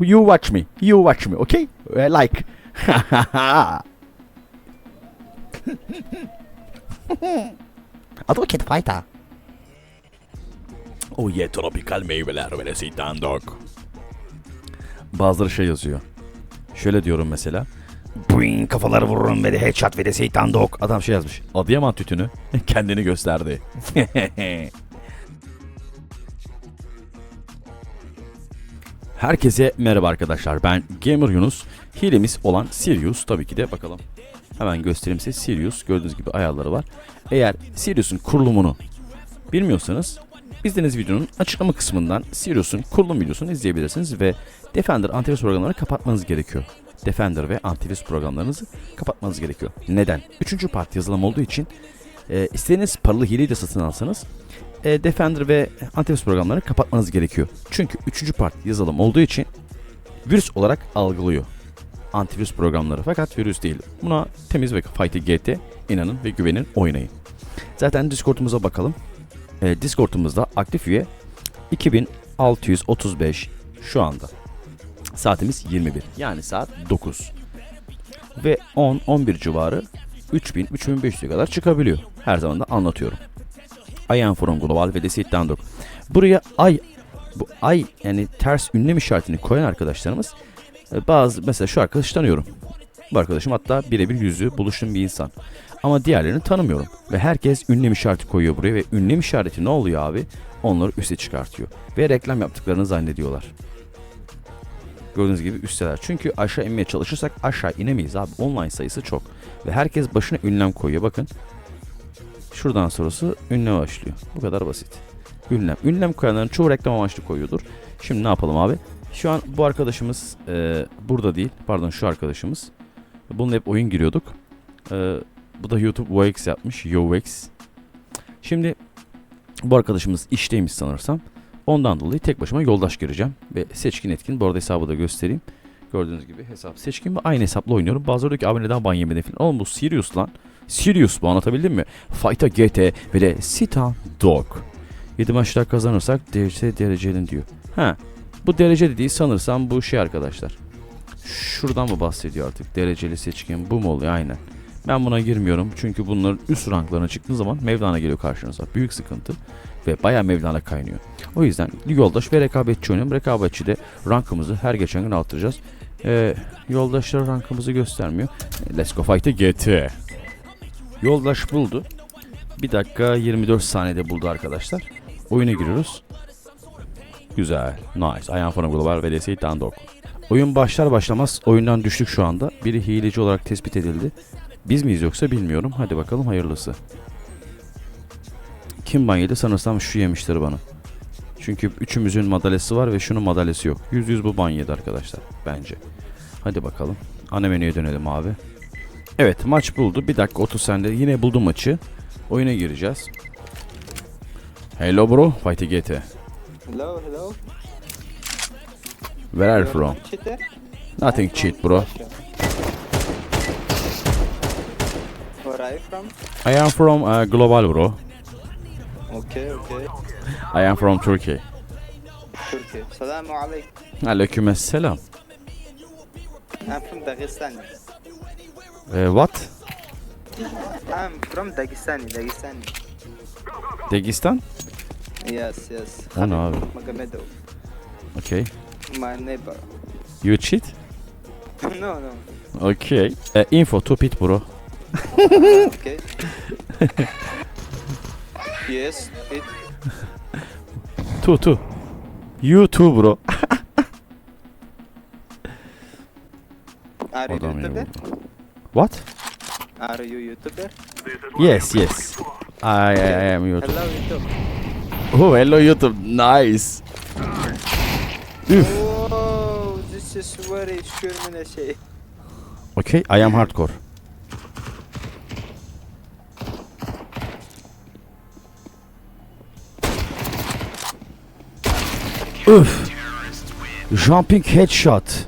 You watch me. You watch me. Okay? Uh, like. Advocate fighter. Oh yeah, tropikal meyveler ve seitan dog. Bazıları şey yazıyor. Şöyle diyorum mesela. Boing kafaları vururum ve de headshot ve de seitan dog. Adam şey yazmış. Adıyaman tütünü kendini gösterdi. Herkese merhaba arkadaşlar. Ben Gamer Yunus. Hilemiz olan Sirius tabii ki de bakalım. Hemen göstereyim size Sirius. Gördüğünüz gibi ayarları var. Eğer Sirius'un kurulumunu bilmiyorsanız izlediğiniz videonun açıklama kısmından Sirius'un kurulum videosunu izleyebilirsiniz ve Defender antivirüs programlarını kapatmanız gerekiyor. Defender ve antivirüs programlarınızı kapatmanız gerekiyor. Neden? Üçüncü parti yazılım olduğu için e, istediğiniz paralı hileyi de satın alsanız e, Defender ve antivirüs programlarını kapatmanız gerekiyor. Çünkü üçüncü parti yazılım olduğu için virüs olarak algılıyor antivirüs programları fakat virüs değil. Buna temiz ve Fighty GT inanın ve güvenin oynayın. Zaten Discord'umuza bakalım. E, Discord'umuzda aktif üye 2635 şu anda. Saatimiz 21 yani saat 9. Ve 10-11 civarı 3000-3500'e kadar çıkabiliyor. Her zaman da anlatıyorum. I am from global ve de sit down dog. Buraya ay bu ay yani ters ünlem işaretini koyan arkadaşlarımız e, bazı mesela şu arkadaşı tanıyorum. Bu arkadaşım hatta birebir yüzü buluştuğum bir insan. Ama diğerlerini tanımıyorum. Ve herkes ünlem işareti koyuyor buraya ve ünlem işareti ne oluyor abi? Onları üste çıkartıyor. Ve reklam yaptıklarını zannediyorlar. Gördüğünüz gibi üsteler. Çünkü aşağı inmeye çalışırsak aşağı inemeyiz abi. Online sayısı çok. Ve herkes başına ünlem koyuyor. Bakın. Şuradan sonrası ünlem başlıyor. Bu kadar basit. Ünlem. Ünlem koyanların çoğu reklam amaçlı koyuyordur. Şimdi ne yapalım abi? Şu an bu arkadaşımız e, burada değil. Pardon şu arkadaşımız. Bununla hep oyun giriyorduk. E, bu da YouTube VOX yapmış. YoVX. Şimdi bu arkadaşımız işteymiş sanırsam. Ondan dolayı tek başıma yoldaş gireceğim. Ve seçkin etkin. Bu arada hesabı da göstereyim. Gördüğünüz gibi hesap seçkin ve aynı hesapla oynuyorum. Bazıları diyor ki abi neden ban yemedin falan. Oğlum bu Sirius lan. Sirius bu anlatabildim mi? Fight'a GT ve de Sita Dog. 7 maçlar kazanırsak derece dereceli diyor. Ha bu derece dediği sanırsam bu şey arkadaşlar. Şuradan mı bahsediyor artık? Dereceli seçkin bu mu oluyor? Aynen. Ben buna girmiyorum çünkü bunların üst ranklarına çıktığı zaman Mevlana geliyor karşınıza. Büyük sıkıntı ve bayağı Mevlana kaynıyor. O yüzden yoldaş ve rekabetçi oynuyorum. Rekabetçi de rankımızı her geçen gün arttıracağız. Ee, yoldaşlar rankımızı göstermiyor. Let's go fight'e GT. Yoldaş buldu. 1 dakika 24 saniyede buldu arkadaşlar. Oyuna giriyoruz. Güzel. Nice. I am from global ve DSI Dandok. Oyun başlar başlamaz oyundan düştük şu anda. Biri hileci olarak tespit edildi. Biz miyiz yoksa bilmiyorum. Hadi bakalım hayırlısı. Kim ban sanırsam şu yemiştir bana. Çünkü üçümüzün madalyası var ve şunun madalyası yok. Yüz yüz bu ban arkadaşlar. Bence. Hadi bakalım. Ana menüye dönelim abi. Evet maç buldu. Bir dakika 30 sende yine buldum maçı. Oyuna gireceğiz. Hello bro. Fight GT. Hello, hello. Where are you from? Nothing cheat bro. Where are you from? I am from uh, global bro. Okay, okay. I am from Turkey. Turkey. Salamu alaikum. Aleyküm selam. I'm from Dagestan. Uh, what? I'm from Dagestani, Dagestani. Dagestan? Yes, yes. O ne abi? Magomedov. Okay. My neighbor. You cheat? no, no. Okay. Uh, info to pit bro. Okay. yes, it. Tu tu. You too bro. Are you Adam ya YouTuber? bu. What? Are you YouTuber? Yes yes. I, I, am YouTube. Hello, YouTube. Oh hello YouTube. Nice. Üf. Whoa, this is very şürmüne şey. Okay. I am hardcore. Üf. Jumping headshot.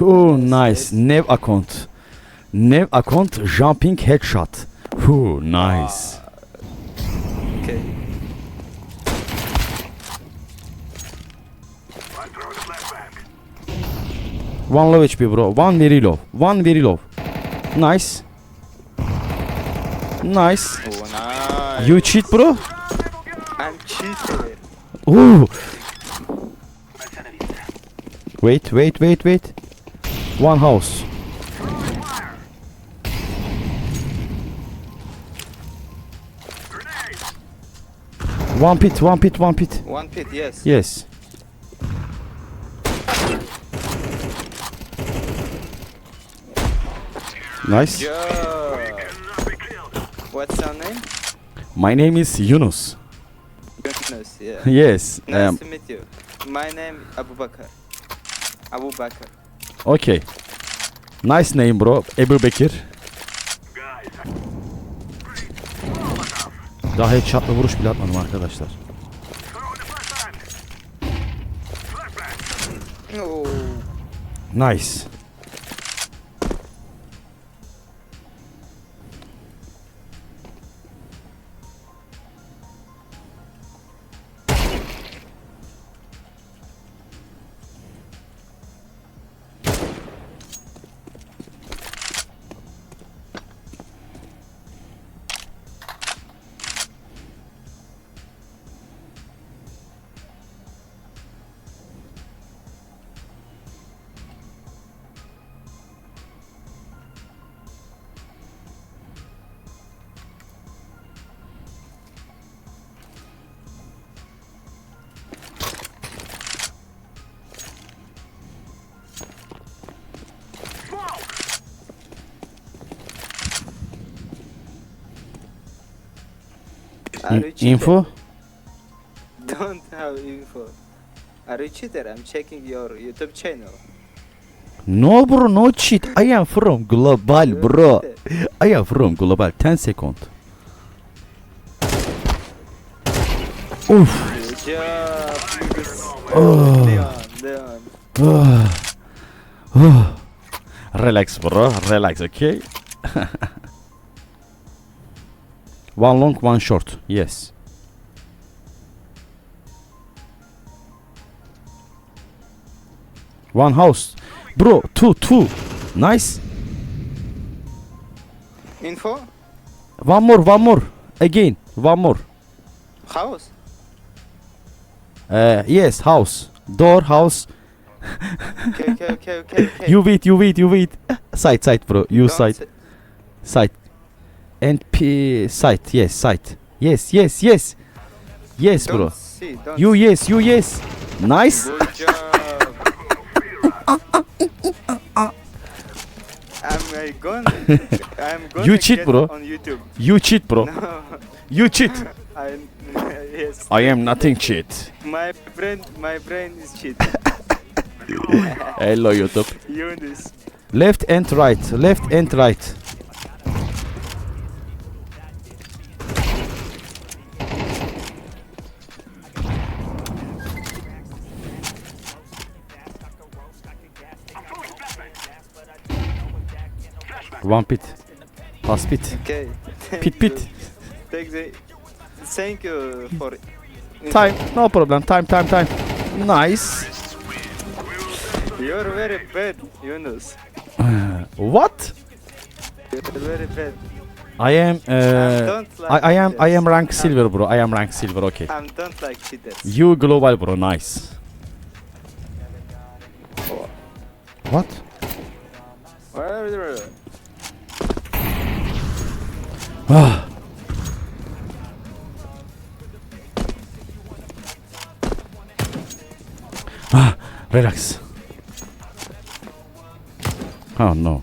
Oh nice. Nev account. Nev account jumping headshot. Oh nice. Okay. One low HP bro. One very low. One very low. Nice. Nice. Oh, nice. You cheat bro. I'm cheating. Ooh. Wait, wait, wait, wait. One house. One pit, one pit, one pit. One pit, yes. Yes. Nice. Joe. What's your name? My name is Yunus. Goodness, yeah. Yes. Nice Um, to meet you. My name Abu Bakr. Abu Bakr. okay. Nice name bro. Ebu Bekir. Daha headshot'la vuruş bile atmadım arkadaşlar. Nice. Are you cheater? info? Don't have info. Are you cheater? I'm checking your YouTube channel. No bro, no cheat. I am from global bro. I am from global. 10 second. Job. Lucas. Oh. Leon, Leon. relax bro, relax okay? one long, one short. Yes. One house. Bro, two, two. Nice. Info? One more, one more. Again, one more. House? Uh, yes, house. Door, house. Okay, okay, okay, okay. okay. You wait, you wait, you wait. Side, side, bro. You Don't side, say- side. And P side. Yes, side. Yes, yes, yes. Yes, Don't bro. see, don't You yes, you yes. Nice. Good job. I'm uh, gonna, I'm gonna You cheat, bro. on YouTube. You cheat, bro. No, You cheat. I, yes. I am nothing cheat. My brain, my brain is cheat. Hello YouTube. Yunus. Left and right. Left and right. One pit. Pass pit. Okay. Pit pit. you. Thank, the, thank you for. Time. No problem. Time, time, time. Nice. You're very bad, Yunus. What? You're very bad. I am uh, like I, I am I am rank silver bro. I am rank silver. Okay. I don't like cheaters. You global bro. Nice. What? Whatever. Ah. ah, relax. Oh no.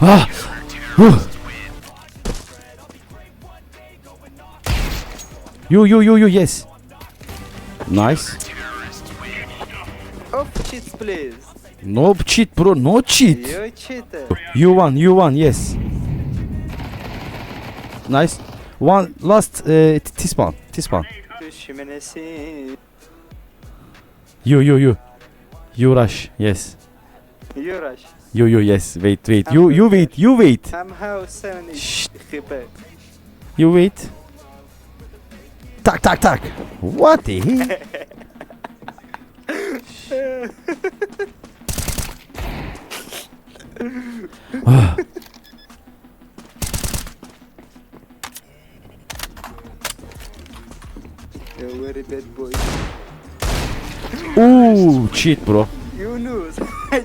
Ah. Whew. You you you you yes. Nice. Off cheats, please. No cheat bro. No cheat. You cheater. You won. You won. Yes. Nice. One last uh, T-spawn. T-spawn. Düşmenesi. You you you. You rush. Yes. Yuraş. You you yes. Wait wait. You you wait. You wait. Somehow seven is Şşt. khibe. You wait. Tak tak tak. What the? Ah, You're very bad boy. Ooh, cheat bro. Yunus.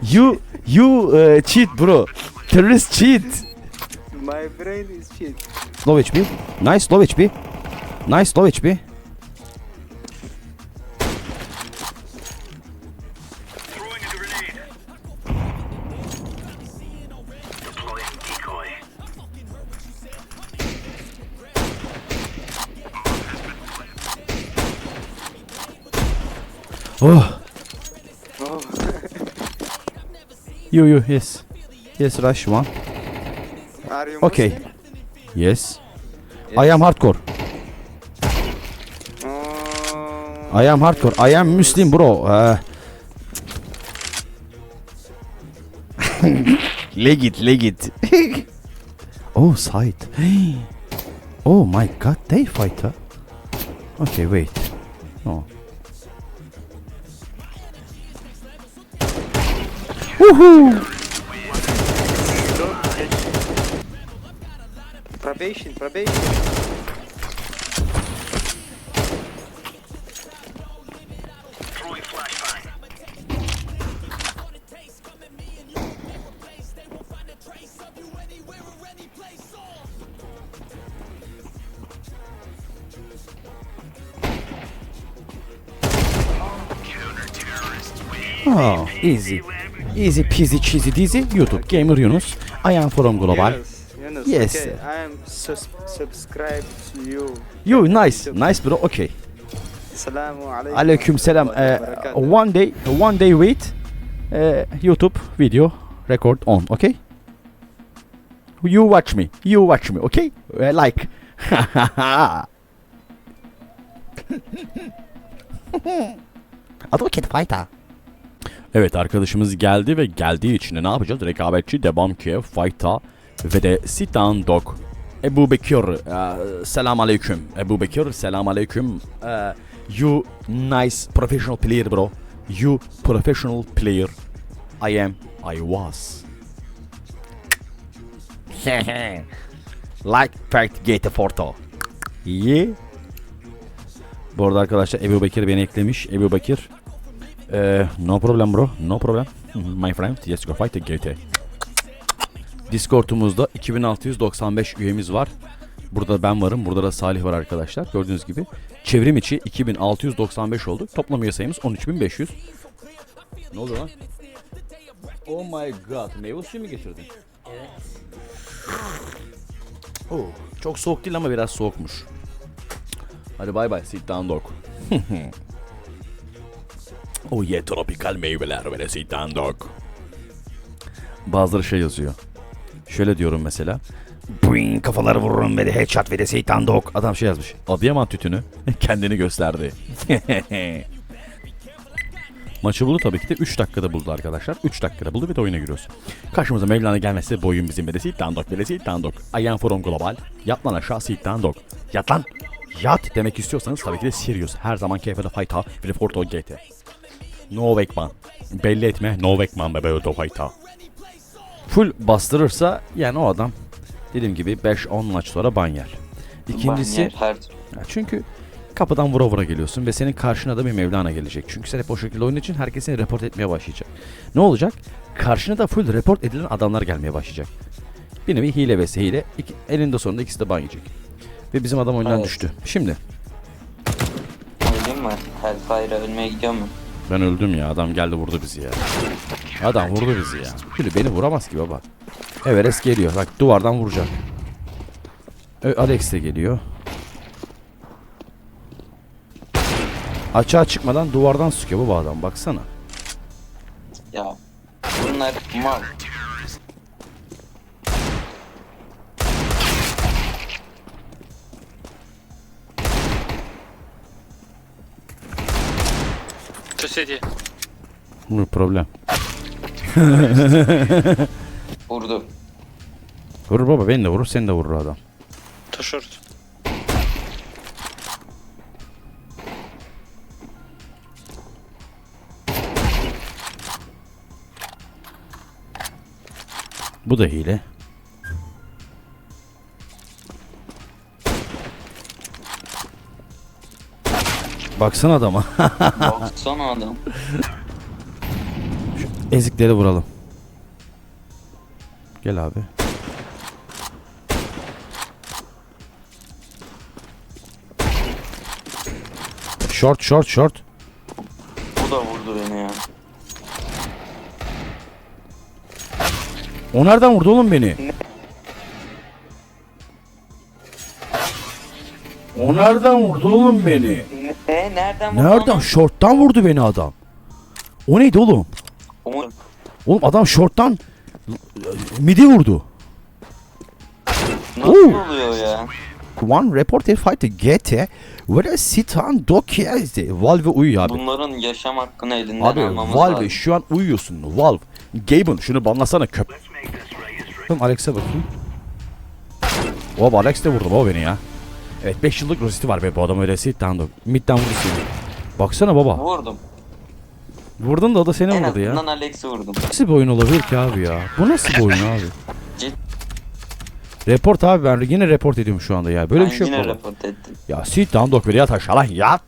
You you uh, cheat bro. Terrorist cheat. My brain is shit. Low HP. Nice low HP. Nice low HP. Oh, Oh. You you yes. Yes rush one. Are you Okay. Muslim? Yes. I am hardcore. I am hardcore. I am Muslim bro. Uh, legit, legit. oh, side. oh my god, they fight huh? Okay, wait. No. Woohoo! Probation, probation. Oh, easy. Easy peasy cheesy dizi YouTube Gamer Yunus. I am from Global. Yunus, Yes. Okay, I am sus- subscribed to you. You nice, nice bro. Okay. Assalamu alaikum. Aleyküm selam. wa Uh, barakatuh. one day, one day wait. Uh, YouTube video record on. Okay. You watch me. You watch me. Okay. Uh, like. Advocate fighter. Evet arkadaşımız geldi ve geldiği için ne yapacağız? Rekabetçi Debam Kiev Fight'a ve de Sit Down Dog. Ebu Bekir, uh, selam aleyküm. Ebu Bekir, selam aleyküm. Uh, you nice professional player bro. You professional player. I am, I was. like fact get a photo. Yeah. Bu arada arkadaşlar Ebu Bekir beni eklemiş. Ebu Bekir. Ee, no problem bro. No problem. My friend. Yes go fight GT. Discord'umuzda 2695 üyemiz var. Burada ben varım. Burada da Salih var arkadaşlar. Gördüğünüz gibi. Çevrim içi 2695 oldu. Toplam üye sayımız 13500. Ne oldu lan? Oh my god. Meyve suyu mu getirdin? Evet. Oh, çok soğuk değil ama biraz soğukmuş. Hadi bay bay. Sit down dog. yeah tropikal meyveler sit down dog. Bazıları şey yazıyor. Şöyle diyorum mesela. Boing kafaları vururum ve de headshot ve de seytan dog. Adam şey yazmış. Adıyaman tütünü kendini gösterdi. Maçı buldu tabii ki de 3 dakikada buldu arkadaşlar. 3 dakikada buldu ve de oyuna giriyoruz. Karşımıza Mevlana gelmezse boyun bizim ve de seytan dog ve de dog. I am from global. Yat lan aşağı seytan dog. Yat lan. Yat demek istiyorsanız tabii ki de Sirius. Her zaman keyfede fight'a ve Forto GT. No Vekman. Belli etme. No Vekman be böyle fight'a. Full bastırırsa yani o adam dediğim gibi 5-10 maç sonra ban yer. İkincisi her ya çünkü kapıdan vura vura geliyorsun ve senin karşına da bir Mevlana gelecek. Çünkü sen hep o şekilde oyun için herkes seni report etmeye başlayacak. Ne olacak? Karşına da full report edilen adamlar gelmeye başlayacak. Bir nevi hile vs hile. İki, elinde sonunda ikisi de ban yiyecek. Ve bizim adam oyundan Evet. düştü. Şimdi öldüm mü? Hellfire'a ölmeye gidiyor mu? Ben öldüm ya. Adam geldi vurdu bizi ya. Adam vurdu bizi ya. Şimdi beni vuramaz ki baba. Everest geliyor. Bak duvardan vuracak. Alex de geliyor. Açığa çıkmadan duvardan sıkıyor bu adam baksana. Ya bunlar mal. City. No problem. Vurdu. Vurur baba beni de vurur seni de vurur adam. To short. Bu da hile. Baksana adama. Baksana adam. Ezikleri vuralım. Gel abi. Short short short. Bu da vurdu beni ya. O nereden vurdu oğlum beni? O nereden vurdu oğlum beni? Ne? Nereden vurdu Nereden? onu? Short'tan vurdu beni adam. O neydi oğlum? Umut. Oğlum adam short'tan midi vurdu. Nasıl Oo. oluyor ya? One reported fight GT where Sitan Dokia Valve uyuyor abi. Bunların yaşam hakkını elinden Abi almamız Valve lazım. şu an uyuyorsun. Valve. Gaben şunu banlasana köp. Alex'e bakayım. Oğlum Alex de vurdu baba beni ya. Evet 5 yıllık rositi var be bu adam öyle Sitan Dok. Mid'den vurdu seni. Baksana baba. Vurdum. Vurdun da o da seni En vurdu ya. azından Alex'i vurdum. Nasıl bir oyun olabilir ki abi ya? Bu nasıl bir oyun abi? Cid- Report abi ben yine report ediyorum şu anda ya. Böyle bir şey yok yine baba. ettim. Ya sit down dok ver yat aşağı lan yat.